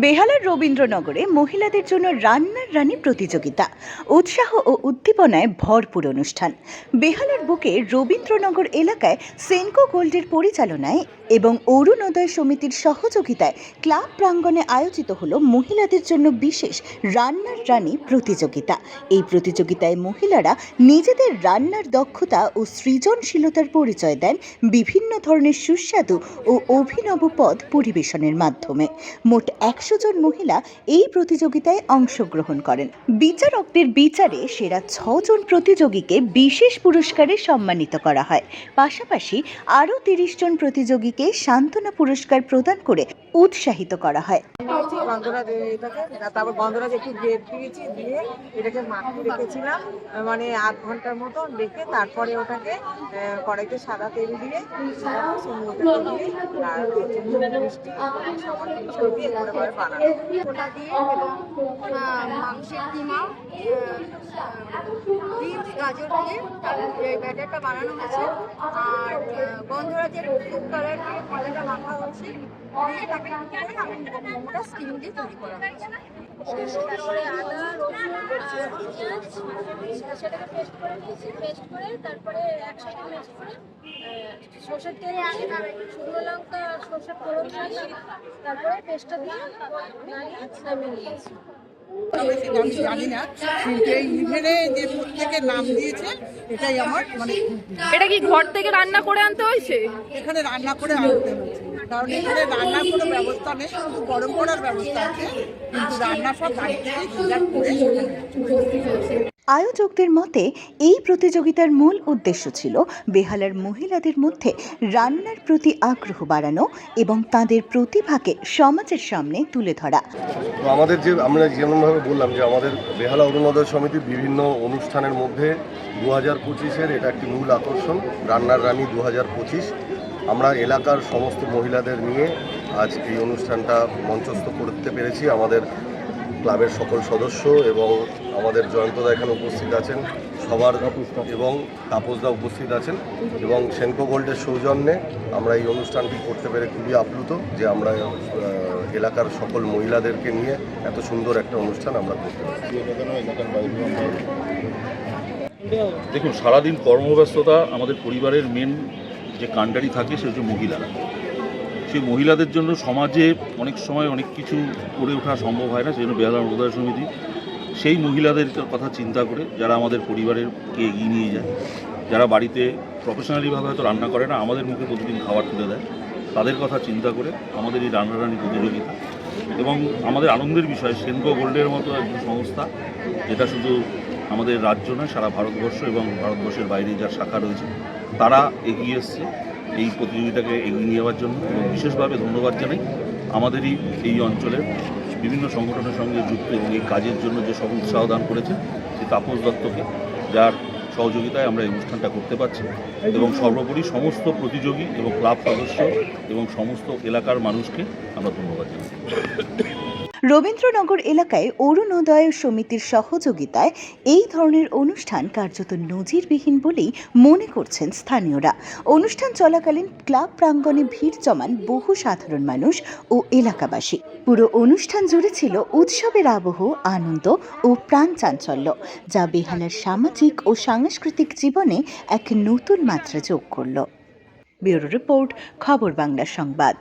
বেহালার রবীন্দ্রনগরে মহিলাদের জন্য রান্নার রানী প্রতিযোগিতা, উৎসাহ ও উদ্দীপনায় ভরপুর অনুষ্ঠান। বেহালার বুকে রবীন্দ্রনগর এলাকায় সেনকো গোল্ডের পরিচালনায় এবং অরুণোদয় সমিতির সহযোগিতায় ক্লাব প্রাঙ্গণে আয়োজিত হলো মহিলাদের জন্য বিশেষ রান্নার রানী প্রতিযোগিতা। এই প্রতিযোগিতায় মহিলারা নিজেদের রান্নার দক্ষতা ও সৃজনশীলতার পরিচয় দেন বিভিন্ন ধরনের সুস্বাদু ও অভিনব পদ পরিবেশনের মাধ্যমে। মোট একশো জন মহিলা এই প্রতিযোগিতায় অংশগ্রহণ করেন। বিচারকদের বিচারে সেরা ছজন প্রতিযোগীকে বিশেষ পুরস্কারে সম্মানিত করা হয়। পাশাপাশি আরও তিরিশ জন প্রতিযোগীকে সান্ত্বনা পুরস্কার প্রদান করে উৎসাহিত করা হয়। দিয়েছি গন্ধরাজ এটাকে, তারপর গন্ধরাজ একটু ব্রেড দিয়েছি, দিয়ে এটাকে মাখিয়ে রেখেছিলাম মানে আধ ঘণ্টার মতো রেখে তারপরে ওটাকে কড়াইতে সাদা তেল দিয়ে আর হচ্ছে মিষ্টি দিয়ে বানানো মাংসের কিমা বিনস গাজর দিয়ে এই ব্যাটারটা বানানো হয়েছে, আর গন্ধরাজের কালার দিয়ে মজাটা মাখা আমি মোমোটা স্টিম দিয়ে তৈরি করা হয়েছে আদা রসুন আর পেঁয়াজ সেটাকে পেস্ট করে নিয়েছি পেস্ট করে তারপরে একসাথে মিক্স করে সর্ষের তেল শুকনো লঙ্কা সর্ষের ফোড়ন তারপরে পেস্টটা দিয়ে নাড়িয়ে নামিয়ে নিয়েছি তবে সেটা আমি জানি না। কিন্তু এই ইভেনে যে প্রত্যেকে নাম দিয়েছে এটাই আমার মানে এটা কি ঘর থেকে রান্না করে আনতে হয়েছে? এখানে রান্না করে আনতে হয়েছে। কারণ এখানে রান্নার কোনো ব্যবস্থা নেই শুধু গরম করার ব্যবস্থা আছে কিন্তু রান্না সব বাড়ি থেকে করে। আয়োজকদের মতে, এই প্রতিযোগিতার মূল উদ্দেশ্য ছিল বেহালার মহিলাদের মধ্যে রান্নার প্রতি আগ্রহ বাড়ানো এবং তাদের প্রতিভাকে সমাজের সামনে তুলে ধরা। আমাদের যে, আমরা যেমনভাবে বললাম যে, আমাদের বেহালা অরুণোদয় সমিতির বিভিন্ন অনুষ্ঠানের মধ্যে দু হাজার পঁচিশের এটা একটি মূল আকর্ষণ, রান্নার রানী দু হাজার পঁচিশ। আমরা এলাকার সমস্ত মহিলাদের নিয়ে আজ এই অনুষ্ঠানটা মঞ্চস্থ করতে পেরেছি। আমাদের ক্লাবের সকল সদস্য এবং আমাদের জয়ন্তদা এখানে উপস্থিত আছেন, সবার এবং তাপসদা উপস্থিত আছেন এবং সেনকো গোল্ডের সৌজন্যে আমরা এই অনুষ্ঠানটি করতে পেরে খুবই আপ্লুত যে আমরা এলাকার সকল মহিলাদেরকে নিয়ে এত সুন্দর একটা অনুষ্ঠান আমরা করতে পারি দেখুন, সারাদিন কর্মব্যস্ততা আমাদের পরিবারের মেন যে কাণ্ডারি থাকে, সে হচ্ছে মহিলারা। সেই মহিলাদের জন্য সমাজে অনেক সময় অনেক কিছু করে ওঠা সম্ভব হয় না, সেই জন্য বেহালা অরুণোদয় সমিতি সেই মহিলাদের কথা চিন্তা করে যারা আমাদের পরিবারেরকে এগিয়ে নিয়ে যায়, যারা বাড়িতে প্রফেশনালিভাবে হয়তো রান্না করে না, আমাদের মুখে প্রতিদিন খাবার তুলে দেয়, তাদের কথা চিন্তা করে আমাদের এই রান্নারানি প্রতিযোগিতা এবং আমাদের আনন্দের বিষয়, সেনকো গোল্ডের মতো একটি সংস্থা, যেটা শুধু আমাদের রাজ্য নয়, সারা ভারতবর্ষ এবং ভারতবর্ষের বাইরে যার শাখা রয়েছে, তারা এগিয়ে এসছে। এই প্রতিযোগিতাকে এগিয়ে নিয়ে যাওয়ার জন্য এবং বিশেষভাবে ধন্যবাদ জানাই আমাদেরই এই অঞ্চলের বিভিন্ন সংগঠনের সঙ্গে যুক্ত এবং এই কাজের জন্য যে সব উৎসাহ দান করেছে সেই তাপস দত্তকে, যার সহযোগিতায় আমরা এই অনুষ্ঠানটা করতে পারছি। এবং সর্বোপরি সমস্ত প্রতিযোগী এবং ক্লাব সদস্য এবং সমস্ত এলাকার মানুষকে আমরা ধন্যবাদ জানাই। রবীন্দ্রনগর এলাকায় অরুণোদয় সমিতির সহযোগিতায় এই ধরনের অনুষ্ঠান কার্যত নজিরবিহীন বলেই মনে করছেন স্থানীয়রা। অনুষ্ঠান চলাকালীন ক্লাব প্রাঙ্গণে ভিড় জমান বহু সাধারণ মানুষ ও এলাকাবাসী। পুরো অনুষ্ঠান জুড়ে ছিল উৎসবের আবহ, আনন্দ ও প্রাণ চাঞ্চল্য, যা বেহালার সামাজিক ও সাংস্কৃতিক জীবনে এক নতুন মাত্রা যোগ করল। ব্যুরো রিপোর্ট, খবর বাংলা সংবাদ।